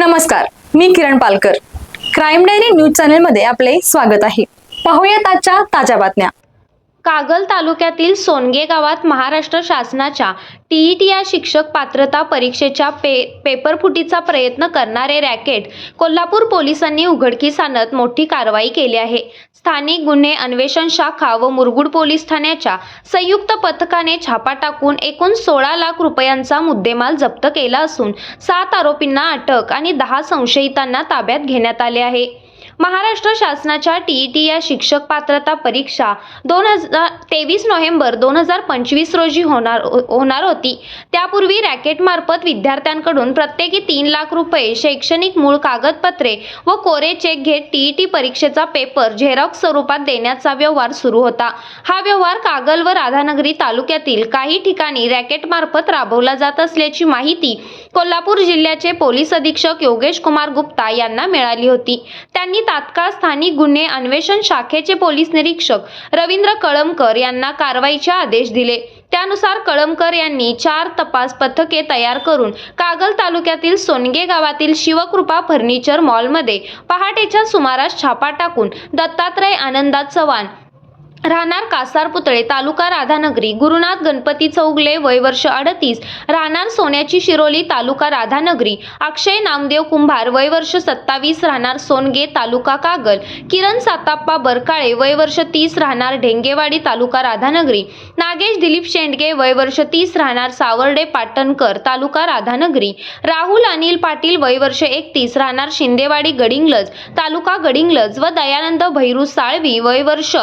नमस्कार मी Kiran Palkar. Crime diary news चॅनलमध्ये आपले स्वागत आहे. पाहूयात आजच्या ताज्या बातम्या. कागल तालुक्यातील सोनगे गावात महाराष्ट्र शासनाच्या टीईटी या शिक्षक पात्रता परीक्षेच्या पे पेपरफुटीचा प्रयत्न करणारे रॅकेट कोल्हापूर पोलिसांनी उघडकीस आणत मोठी कारवाई केली आहे. स्थानिक गुन्हे अन्वेषण शाखा व मुरगुड पोलीस ठाण्याच्या संयुक्त पथकाने छापा टाकून एकूण सोळा लाख रुपयांचा मुद्देमाल जप्त केला असून सात आरोपींना अटक आणि दहा संशयितांना ताब्यात घेण्यात आले आहे. महाराष्ट्र शासनाच्या टीईटी या शिक्षक पात्रता परीक्षा दोन हजार तेवीस नोव्हेंबर दोन हजार पंचवीस रोजी होणार होणार होती. त्यापूर्वी रॅकेटमार्फत विद्यार्थ्यांकडून प्रत्येकी तीन लाख रुपये शैक्षणिक मूळ कागदपत्रे व कोरे चेक घेत टीईटी परीक्षेचा पेपर झेरॉक्स स्वरूपात देण्याचा व्यवहार सुरू होता. हा व्यवहार कागल व राधानगरी तालुक्यातील काही ठिकाणी रॅकेटमार्फत राबवला जात असल्याची माहिती कोल्हापूर जिल्ह्याचे पोलीस अधीक्षक योगेश कुमार गुप्ता यांना मिळाली होती. त्यांनी तात्काळ स्थानिक गुन्हे अन्वेषण शाखेचे पोलीस निरीक्षक रवींद्र कळमकर यांना कारवाईचे आदेश दिले. त्यानुसार कळमकर यांनी चार तपास पथके तयार करून कागल तालुक्यातील सोनगे गावातील शिवकृपा फर्निचर मॉलमध्ये पहाटेच्या सुमारास छापा टाकून दत्तात्रय आनंदात चव्हाण राहणार कासार पुतळे तालुका राधानगरी गुरुनाथ गणपती चौगले वय वर्ष अडतीस राहणार सोन्याची शिरोली तालुका राधानगरी अक्षय नामदेव कुंभार वय वर्ष सत्तावीस राहणार सोनगे तालुका कागल किरण साताप्पा बरकाळे वय वर्ष तीस राहणार ढेंगेवाडी तालुका राधानगरी नागेश दिलीप शेंडगे वय वर्ष तीस राहणार सावर्डे पाटणकर तालुका राधानगरी राहुल अनिल पाटील वय वर्ष एकतीस राहणार शिंदेवाडी गडिंग्लज तालुका गडिंग्लज व दयानंद भैरू साळवी वय वर्ष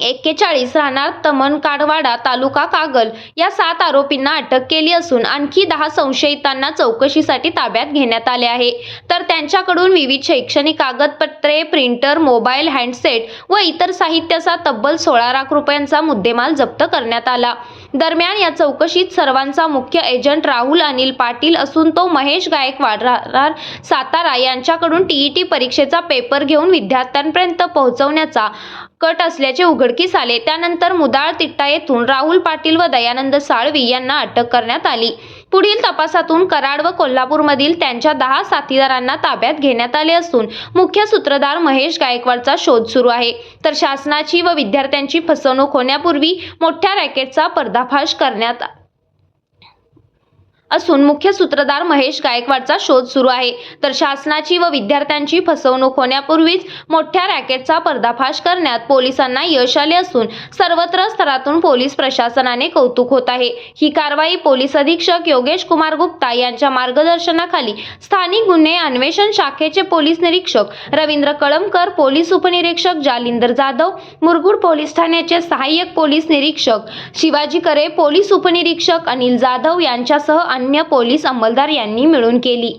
एक्केचाळीस राहणार तमनकाडवाडा तालुका कागल. या सात आरोपींना अटक केली असून आणखी दहा संशयितांना चौकशीसाठी ताब्यात घेण्यात आले आहे. तर त्यांच्याकडून विविध शैक्षणिक कागदपत्रे प्रिंटर मोबाईल हँडसेट व इतर साहित्याचा तब्बल सोळा लाख रुपयांचा मुद्देमाल जप्त करण्यात आला. दरम्यान या चौकशीत सर्वांचा मुख्य एजंट राहुल अनिल पाटील असून तो महेश गायकवाड राहणार सातारा यांच्याकडून टीईटी परीक्षेचा पेपर घेऊन विद्यार्थ्यांपर्यंत पोहोचवण्याचा कट असल्याचे उघड उघडकीस आले. त्यानंतर मुदाळ तिट्टा येथून राहुल पाटील व दयानंद साळवी यांना अटक करण्यात आली. पुढील तपासातून कराड व कोल्हापूरमधील त्यांच्या दहा साथीदारांना ताब्यात घेण्यात आले असून मुख्य सूत्रधार महेश गायकवाडचा शोध सुरू आहे. तर शासनाची व विद्यार्थ्यांची फसवणूक होण्यापूर्वी मोठ्या रॅकेटचा पर्दाफाश करण्यात असून मुख्य सूत्रधार महेश गायकवाडचा शोध सुरू आहे. तर शासनाची व विद्यार्थ्यांची फसवणूक होण्यापूर्वीच मोठ्या रॅकेटचा पर्दाफाश करण्यात पोलिसांना यश आले असून सर्वत्र स्तरातून पोलीस प्रशासनाने कौतुक होत आहे. ही कारवाई पोलीस अधीक्षक योगेश कुमार गुप्ता यांच्या मार्गदर्शनाखाली स्थानिक गुन्हे अन्वेषण शाखेचे पोलीस निरीक्षक रवींद्र कळमकर पोलीस उपनिरीक्षक जालिंदर जाधव मुरगुड पोलीस ठाण्याचे सहाय्यक पोलीस निरीक्षक शिवाजी करे पोलीस उपनिरीक्षक अनिल जाधव यांच्यासह अन्य पोलीस अंमलदार यांनी मिळून केली.